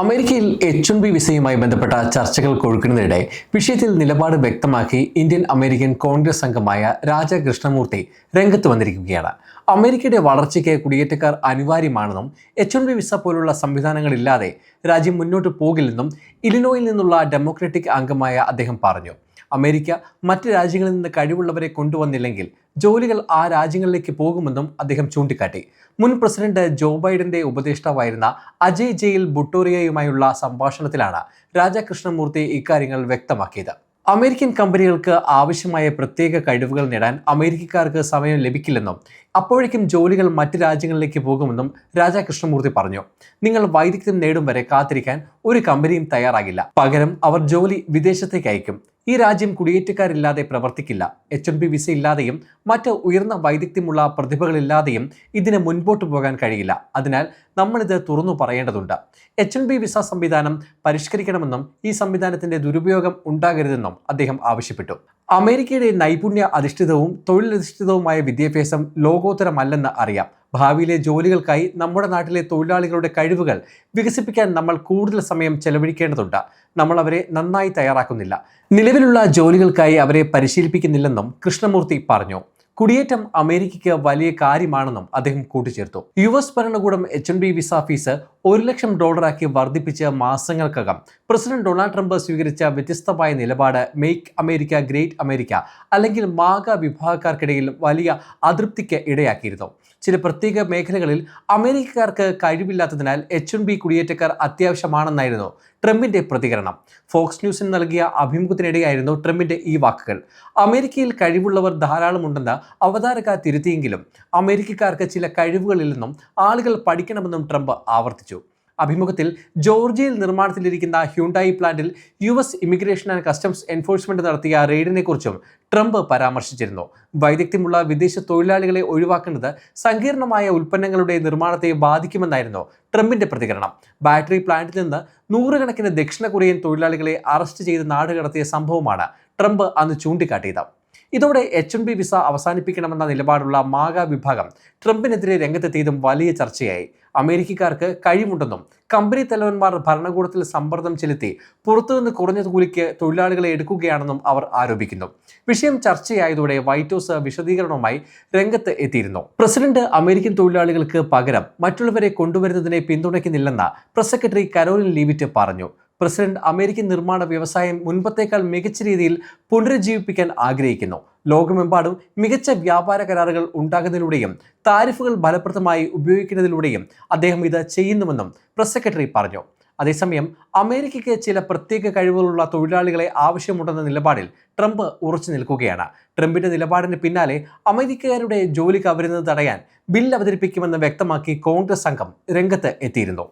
അമേരിക്കയിൽ H N B വിസയുമായി ബന്ധപ്പെട്ട ചർച്ചകൾ കൊഴുക്കുന്നതിനിടെ വിഷയത്തിൽ നിലപാട് വ്യക്തമാക്കി ഇന്ത്യൻ അമേരിക്കൻ കോൺഗ്രസ് അംഗമായ രാജ കൃഷ്ണമൂർത്തി രംഗത്ത് വന്നിരിക്കുകയാണ്. അമേരിക്കയുടെ വളർച്ചയ്ക്ക് കുടിയേറ്റക്കാർ അനിവാര്യമാണെന്നും എച്ച് എൻ ബി വിസ പോലുള്ള സംവിധാനങ്ങളില്ലാതെ രാജ്യം മുന്നോട്ട് പോകില്ലെന്നും ഇലിനോയിൽ നിന്നുള്ള ഡെമോക്രാറ്റിക് അംഗമായ അദ്ദേഹം പറഞ്ഞു. അമേരിക്ക മറ്റ് രാജ്യങ്ങളിൽ നിന്ന് കഴിവുള്ളവരെ കൊണ്ടുവന്നില്ലെങ്കിൽ ജോലികൾ ആ രാജ്യങ്ങളിലേക്ക് പോകുമെന്നും അദ്ദേഹം ചൂണ്ടിക്കാട്ടി. മുൻ പ്രസിഡന്റ് ജോ ബൈഡന്റെ ഉപദേഷ്ടാവായിരുന്ന അജയ് ജയിൽ ബുട്ടോറിയയുമായുള്ള സംഭാഷണത്തിലാണ് രാജാകൃഷ്ണമൂർത്തി ഇക്കാര്യങ്ങൾ വ്യക്തമാക്കിയത്. അമേരിക്കൻ കമ്പനികൾക്ക് ആവശ്യമായ പ്രത്യേക കഴിവുകൾ നേടാൻ അമേരിക്കക്കാർക്ക് സമയം ലഭിക്കില്ലെന്നും അപ്പോഴേക്കും ജോലികൾ മറ്റ് രാജ്യങ്ങളിലേക്ക് പോകുമെന്നും രാജാകൃഷ്ണമൂർത്തി പറഞ്ഞു. നിങ്ങൾ വൈദഗ്ധ്യം നേടും വരെ കാത്തിരിക്കാൻ ഒരു കമ്പനിയും തയ്യാറാകില്ല. പകരം അവർ ജോലി വിദേശത്തേക്ക് അയക്കും. ഈ രാജ്യം കുടിയേറ്റക്കാരില്ലാതെ പ്രവർത്തിക്കില്ല. എച്ച് എൻ ബി വിസ ഇല്ലാതെയും മറ്റ് ഉയർന്ന വൈദഗ്ധ്യമുള്ള പ്രതിഭകളില്ലാതെയും ഇതിന് മുൻപോട്ട് പോകാൻ കഴിയില്ല. അതിനാൽ നമ്മളിത് തുറന്നു പറയേണ്ടതുണ്ട്. എച്ച് എൻ ബി വിസ സംവിധാനം പരിഷ്കരിക്കണമെന്നും ഈ സംവിധാനത്തിന്റെ ദുരുപയോഗം ഉണ്ടാകരുതെന്നും അദ്ദേഹം ആവശ്യപ്പെട്ടു. അമേരിക്കയുടെ നൈപുണ്യ അധിഷ്ഠിതവും തൊഴിലധിഷ്ഠിതവുമായ വിദ്യാഭ്യാസം ലോകോത്തരമല്ലെന്ന് അറിയാം. ഭാവിയിലെ ജോലികൾക്കായി നമ്മുടെ നാട്ടിലെ തൊഴിലാളികളുടെ കഴിവുകൾ വികസിപ്പിക്കാൻ നമ്മൾ കൂടുതൽ സമയം ചെലവഴിക്കേണ്ടതുണ്ട്. നമ്മൾ അവരെ നന്നായി തയ്യാറാക്കുന്നില്ല. നിലവിലുള്ള ജോലികൾക്കായി അവരെ പരിശീലിപ്പിക്കുന്നില്ലെന്നും കൃഷ്ണമൂർത്തി പറഞ്ഞു. കുടിയേറ്റം അമേരിക്കയ്ക്ക് വലിയ കാര്യമാണെന്നും അദ്ദേഹം കൂട്ടിച്ചേർത്തു. യു എസ് ഭരണകൂടം H N B visa fees ഒരു ലക്ഷം ഡോളറാക്കി വർദ്ധിപ്പിച്ച് മാസങ്ങൾക്കകം പ്രസിഡന്റ് ഡൊണാൾഡ് ട്രംപ് സ്വീകരിച്ച വ്യത്യസ്തമായ നിലപാട് മെയ്ക്ക് അമേരിക്ക ഗ്രേറ്റ് അമേരിക്ക അല്ലെങ്കിൽ മാഗ വിഭാഗക്കാർക്കിടയിൽ വലിയ അതൃപ്തിക്ക് ഇടയാക്കിയിരുന്നു. ചില പ്രത്യേക മേഖലകളിൽ അമേരിക്കക്കാർക്ക് കഴിവില്ലാത്തതിനാൽ എച്ച് എൻ ബി കുടിയേറ്റക്കാർ അത്യാവശ്യമാണെന്നായിരുന്നു ട്രംപിന്റെ പ്രതികരണം. ഫോക്സ് ന്യൂസിന് നൽകിയ അഭിമുഖത്തിനിടെയായിരുന്നു ട്രംപിന്റെ ഈ വാക്കുകൾ. അമേരിക്കയിൽ കഴിവുള്ളവർ ധാരാളമുണ്ടെന്ന് അവതാരക തിരുത്തിയെങ്കിലും അമേരിക്കക്കാർക്ക് ചില കഴിവുകളില്ലെന്നും ആളുകൾ പഠിക്കണമെന്നും ട്രംപ് ആവർത്തിച്ചു. അഭിമുഖത്തിൽ ജോർജിയയിൽ നിർമ്മാണത്തിലിരിക്കുന്ന ഹ്യൂണ്ടായി പ്ലാന്റിൽ U S immigration and customs enforcement നടത്തിയ റെയ്ഡിനെ കുറിച്ചും ട്രംപ് പരാമർശിച്ചിരുന്നു. വൈദഗ്ധ്യമുള്ള വിദേശ തൊഴിലാളികളെ ഒഴിവാക്കുന്നത് സങ്കീർണമായ ഉൽപ്പന്നങ്ങളുടെ നിർമ്മാണത്തെ ബാധിക്കുമെന്നായിരുന്നു ട്രംപിന്റെ പ്രതികരണം. ബാറ്ററി പ്ലാന്റിൽ നിന്ന് നൂറുകണക്കിന് ദക്ഷിണ കൊറിയൻ തൊഴിലാളികളെ അറസ്റ്റ് ചെയ്ത് നാടുകടത്തിയ സംഭവമാണ് ട്രംപ് അന്ന് ചൂണ്ടിക്കാട്ടിയത്. ഇതോടെ എച്ച് എൻ ബി വിസ അവസാനിപ്പിക്കണമെന്ന നിലപാടുള്ള മാഗ വിഭാഗം ട്രംപിനെതിരെ രംഗത്തെത്തിയതും വലിയ ചർച്ചയായി. അമേരിക്കക്കാർക്ക് കഴിവുണ്ടെന്നും കമ്പനി തലവന്മാർ ഭരണകൂടത്തിൽ സമ്മർദ്ദം ചെലുത്തി പുറത്തുനിന്ന് കുറഞ്ഞ കൂലിക്ക് തൊഴിലാളികളെ എടുക്കുകയാണെന്നും അവർ ആരോപിക്കുന്നു. വിഷയം ചർച്ചയായതോടെ വൈറ്റ് ഹൗസ് വിശദീകരണവുമായി രംഗത്ത് എത്തിയിരുന്നു. പ്രസിഡന്റ് അമേരിക്കൻ തൊഴിലാളികൾക്ക് പകരം മറ്റുള്ളവരെ കൊണ്ടുവരുന്നതിനെ പിന്തുണയ്ക്കുന്നില്ലെന്ന് പ്രസ് സെക്രട്ടറി കരോലിൻ ലീവിറ്റ് പറഞ്ഞു. പ്രസിഡന്റ് അമേരിക്കൻ നിർമ്മാണ വ്യവസായം മുൻപത്തേക്കാൾ മികച്ച രീതിയിൽ പുനരുജ്ജീവിപ്പിക്കാൻ ആഗ്രഹിക്കുന്നു. ലോകമെമ്പാടും മികച്ച വ്യാപാര കരാറുകൾ ഉണ്ടാകുന്നതിലൂടെയും താരിഫുകൾ ഫലപ്രദമായി ഉപയോഗിക്കുന്നതിലൂടെയും അദ്ദേഹം ഇത് ചെയ്യുന്നുവെന്നും പ്രസ് സെക്രട്ടറി പറഞ്ഞു. അതേസമയം അമേരിക്കയ്ക്ക് ചില പ്രത്യേക കഴിവുകളുള്ള തൊഴിലാളികളെ ആവശ്യമുണ്ടെന്ന നിലപാടിൽ ട്രംപ് ഉറച്ചു നിൽക്കുകയാണ്. ട്രംപിന്റെ നിലപാടിന് പിന്നാലെ അമേരിക്കക്കാരുടെ ജോലി കവരുന്നത് തടയാൻ ബിൽ അവതരിപ്പിക്കുമെന്ന് വ്യക്തമാക്കി കോൺഗ്രസ് സംഘം രംഗത്ത് എത്തിയിരുന്നു.